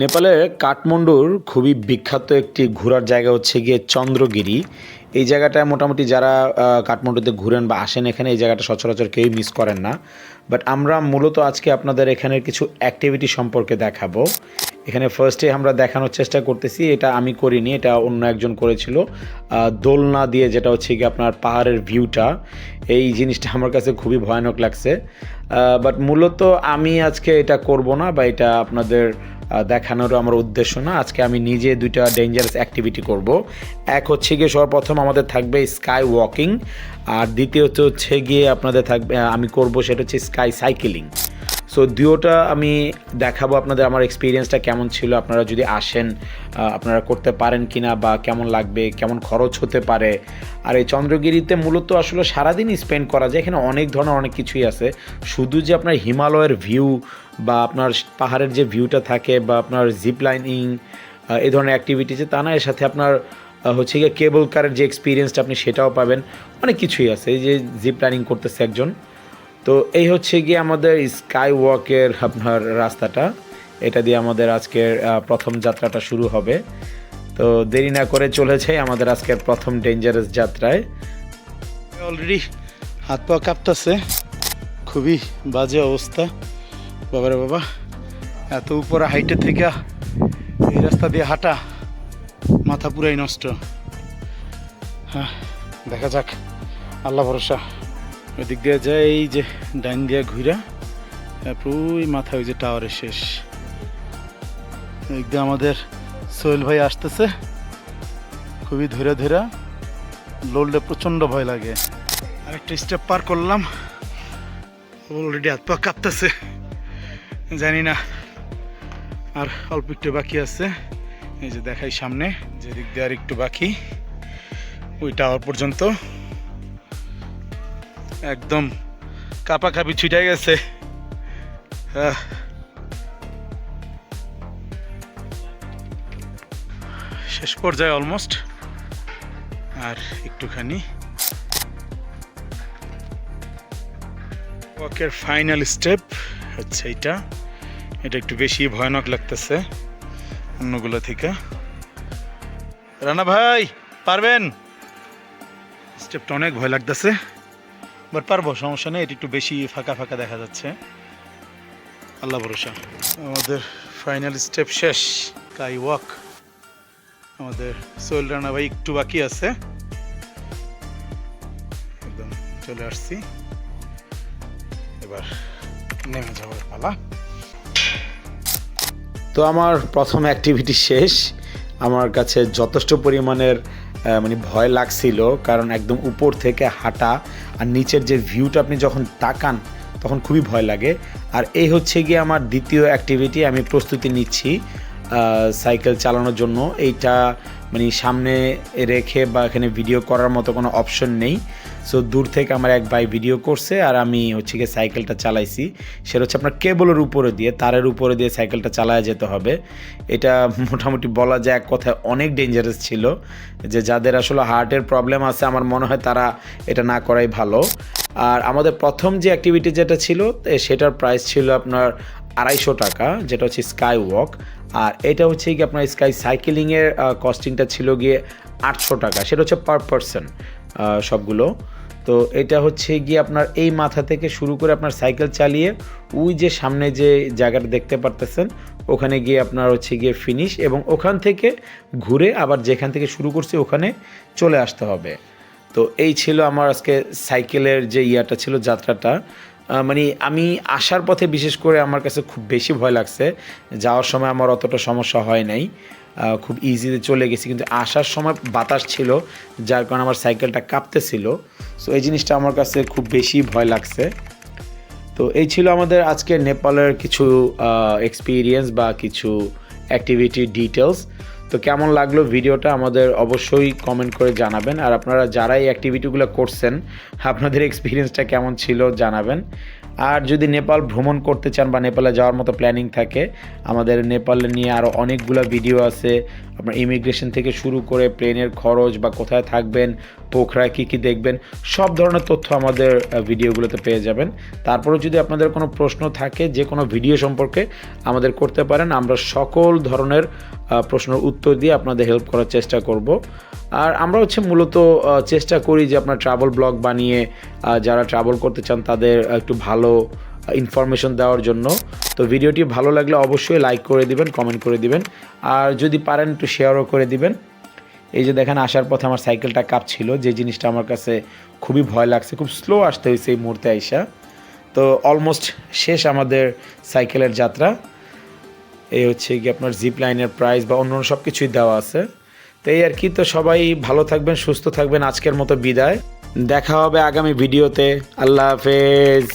নেপালের কাঠমান্ডুর খুবই বিখ্যাত একটি ঘোরার জায়গা হচ্ছে গিয়ে চন্দ্রগিরি। এই জায়গাটা মোটামুটি যারা কাঠমান্ডুতে ঘুরেন বা আসেন এখানে, এই জায়গাটা সচরাচর কেউই মিস করেন না। বাট আমরা মূলত আজকে আপনাদের এখানের কিছু অ্যাক্টিভিটি সম্পর্কে দেখাবো। এখানে ফার্স্টে আমরা দেখানোর চেষ্টা করতেছি, এটা আমি করিনি, এটা অন্য একজন করেছিল। দোলনা দিয়ে যেটা হচ্ছে কি আপনার পাহাড়ের ভিউটা এই জিনিসটা আমার কাছে খুবই ভয়ানক লাগছে। বাট মূলত আমি আজকে এটা করব না বা এটা আপনাদের দেখানোরও আমার উদ্দেশ্য না। আজকে আমি নিজে দুইটা ডেঞ্জারাস অ্যাক্টিভিটি করব। এক হচ্ছে গিয়ে সর্বপ্রথম আমাদের থাকবে স্কাই ওয়াকিং আর দ্বিতীয়ত হচ্ছে গিয়ে আপনাদের থাকবে আমি করব সেটা হচ্ছে স্কাই সাইকেলিং সো দুয়োটা আমি দেখাবো আপনাদের আমার এক্সপিরিয়েন্সটা কেমন ছিল। আপনারা যদি আসেন আপনারা করতে পারেন কিনা বা কেমন লাগবে, কেমন খরচ হতে পারে। আর এই চন্দ্রগিরিতে মূলত আসলে সারাদিনই স্পেন্ড করা যায়। এখানে অনেক ধরনের অনেক কিছুই আছে। শুধু যে আপনার হিমালয়ের ভিউ বা আপনার পাহাড়ের যে ভিউটা থাকে বা আপনার জিপ লাইনিং এই ধরনের অ্যাক্টিভিটিজে তা না, এর সাথে আপনার হচ্ছে গিয়ে কেবল কারের যে এক্সপিরিয়েন্সটা আপনি সেটাও পাবেন। অনেক কিছুই আছে। এই যে জিপ লাইনিং করতেছে একজন। তো এই হচ্ছে গিয়ে আমাদের স্কাই ওয়াকের আপনার রাস্তাটা। এটা দিয়ে আমাদের আজকের প্রথম যাত্রাটা শুরু হবে। তো দেরি না করে চলেছে আমাদের আজকের প্রথম ডেঞ্জারাস যাত্রায়। অলরেডি হাত পা কাঁপতেছে। খুবই বাজে অবস্থা। বাবারে বাবা, এত উপরে হাইটে থেকে এই রাস্তা দিয়ে হাঁটা মাথা পুরাই নষ্ট। হ্যাঁ দেখা যাক। আল্লাহ ভরসা। ওই দিক দিয়ে যায় এই যে ডাইন দিয়ে ঘুরা তারপর ওই মাথা ওই যে টাওয়ারের শেষ। ওই দিয়ে আমাদের সোহেল ভাই আসতেছে, খুবই ধরে ধরে লড়লে প্রচণ্ড ভয় লাগে। আরেকটা স্টেপ পার করলাম অলরেডি হাত পা কাঁপতেছে, জানি না আর অল্প একটু বাকি আছে। এই যে দেখাই সামনে যে দিক দিয়ে আর একটু বাকি, ওই টাওয়ার পর্যন্ত। একদম কাপা কাপি ছুটে গেছে। শেষ পর্যায়ে অলমোস্ট আর একটুখানি। ওয়াকের ফাইনাল স্টেপ হচ্ছে এটা। এটা একটু বেশি ভয়ানক লাগতেছে অন্যগুলো থেকে। রানা ভাই, পারবেন? স্টেপটা অনেক ভয় লাগতেছে। বাট পারব সমস্যা নেই এটা একটু বেশি ফাঁকা ফাঁকা দেখা যাচ্ছে। আল্লাহ ভরসা। আমাদের ফাইনাল স্টেপ শেষ কাই ওয়াক। আমাদের সোহেল রানা ভাই একটু বাকি আছে। একদম চলে আসছি। এবার নেমে যাওয়ার পালা। তো আমার প্রথম অ্যাক্টিভিটি শেষ। আমার কাছে যথেষ্ট পরিমাণের মানে ভয় লাগছিল কারণ একদম উপর থেকে হাঁটা আর নিচের যে ভিউটা আপনি যখন তাকান, তখন খুবই ভয় লাগে। আর এই হচ্ছে গিয়ে আমার দ্বিতীয় অ্যাক্টিভিটি আমি প্রস্তুতি নিচ্ছি সাইকেল চালানোর জন্য। এইটা মানে সামনে রেখে বা এখানে ভিডিও করার মতো কোনো অপশন নেই। সো দূর থেকে আমার এক ভাই ভিডিও করছে আর আমি হচ্ছে গিয়ে সাইকেলটা চালাইছি। সেটা হচ্ছে আপনার কেবলের উপরে দিয়ে, তারের উপরে দিয়ে সাইকেলটা চালায় যেতে হবে। এটা মোটামুটি বলা যায় এক কথায় অনেক ডেঞ্জারাস ছিল যে যাদের আসলে হার্টের প্রবলেম আছে, আমার মনে হয় তারা এটা না করাই ভালো। আর আমাদের প্রথম যে অ্যাক্টিভিটি যেটা ছিল সেটার প্রাইস ছিল আপনার আড়াইশো টাকা, যেটা হচ্ছে স্কাই ওয়াক আর এটা হচ্ছে কি আপনার স্কাই সাইকেলিংয়ের কস্টিংটা ছিল গিয়ে আটশো টাকা, সেটা হচ্ছে পার পারসন সবগুলো। তো এটা হচ্ছে গিয়ে আপনার এই মাথা থেকে শুরু করে আপনার সাইকেল চালিয়ে ওই যে সামনে যে জায়গাটা দেখতে পারতেছেন, ওখানে গিয়ে আপনার হচ্ছে গিয়ে ফিনিশ এবং ওখান থেকে ঘুরে আবার যেখান থেকে শুরু করছি ওখানে চলে আসতে হবে। তো এই ছিল আমার আজকে সাইকেলের যে ইয়াটা ছিল, যাত্রাটা। মানে আমি আসার পথে বিশেষ করে আমার কাছে খুব বেশি ভয় লাগছে। যাওয়ার সময় আমার অতটা সমস্যা হয় নাই। খুব ইজিতে চলে গেছি। কিন্তু আসার সময় বাতাস ছিল, যার কারণে আমার সাইকেলটা কাঁপতেছিল। সো এই জিনিসটা আমার কাছে খুব বেশি ভয় লাগছে। তো, এই ছিল আমাদের আজকে নেপালের কিছু এক্সপিরিয়েন্স বা কিছু অ্যাক্টিভিটি ডিটেলস তো কেমন লাগল ভিডিওটা আমাদের অবশ্যই কমেন্ট করে জানাবেন। আর আপনারা যারা এই অ্যাক্টিভিটিগুলো করছেন, আপনাদের এক্সপিরিয়েন্সটা কেমন ছিল জানাবেন। আর যদি নেপাল ভ্রমণ করতে চান বা নেপালে যাওয়ার মতো প্ল্যানিং থাকে, আমাদের নেপালে নিয়ে আরও অনেকগুলো ভিডিও আছে। আপনার ইমিগ্রেশন থেকে শুরু করে প্লেনের খরচ বা কোথায় থাকবেন, পোখরায় কী কী দেখবেন, সব ধরনের তথ্য আমাদের ভিডিওগুলোতে পেয়ে যাবেন। তারপরে যদি আপনাদের কোনো প্রশ্ন থাকে, যে কোনো ভিডিও সম্পর্কে আমাদের করতে পারেন, আমরা সকল ধরনের প্রশ্নের উত্তর দিয়ে আপনাদের হেল্প করার চেষ্টা করব। আর আমরা হচ্ছে মূলত চেষ্টা করি যে আপনার ট্রাভেল ব্লগ বানিয়ে যারা ট্রাভেল করতে চান তাদের একটু ভালো ইনফরমেশন দেওয়ার জন্য। তো ভিডিওটি ভালো লাগলে অবশ্যই লাইক করে দিবেন কমেন্ট করে দিবেন। আর যদি পারেন একটু শেয়ারও করে দিবেন। এই যে দেখেন, আসার পথে আমার সাইকেলটা কাঁপছিল, যে জিনিসটা আমার কাছে খুবই ভয় লাগছে, খুব স্লো আসতে হয়েছে এই মুহূর্তে আইসা। তো অলমোস্ট শেষ আমাদের সাইকেলের যাত্রা। এই হচ্ছে কি আপনার জিপ লাইনের প্রাইস বা অন্য সব কিছুই দেওয়া আছে। তো এই আর কি, তো সবাই ভালো থাকবেন, সুস্থ থাকবেন। আজকের মতো বিদায়। দেখা হবে আগামী ভিডিওতে আল্লাহ হাফেজ।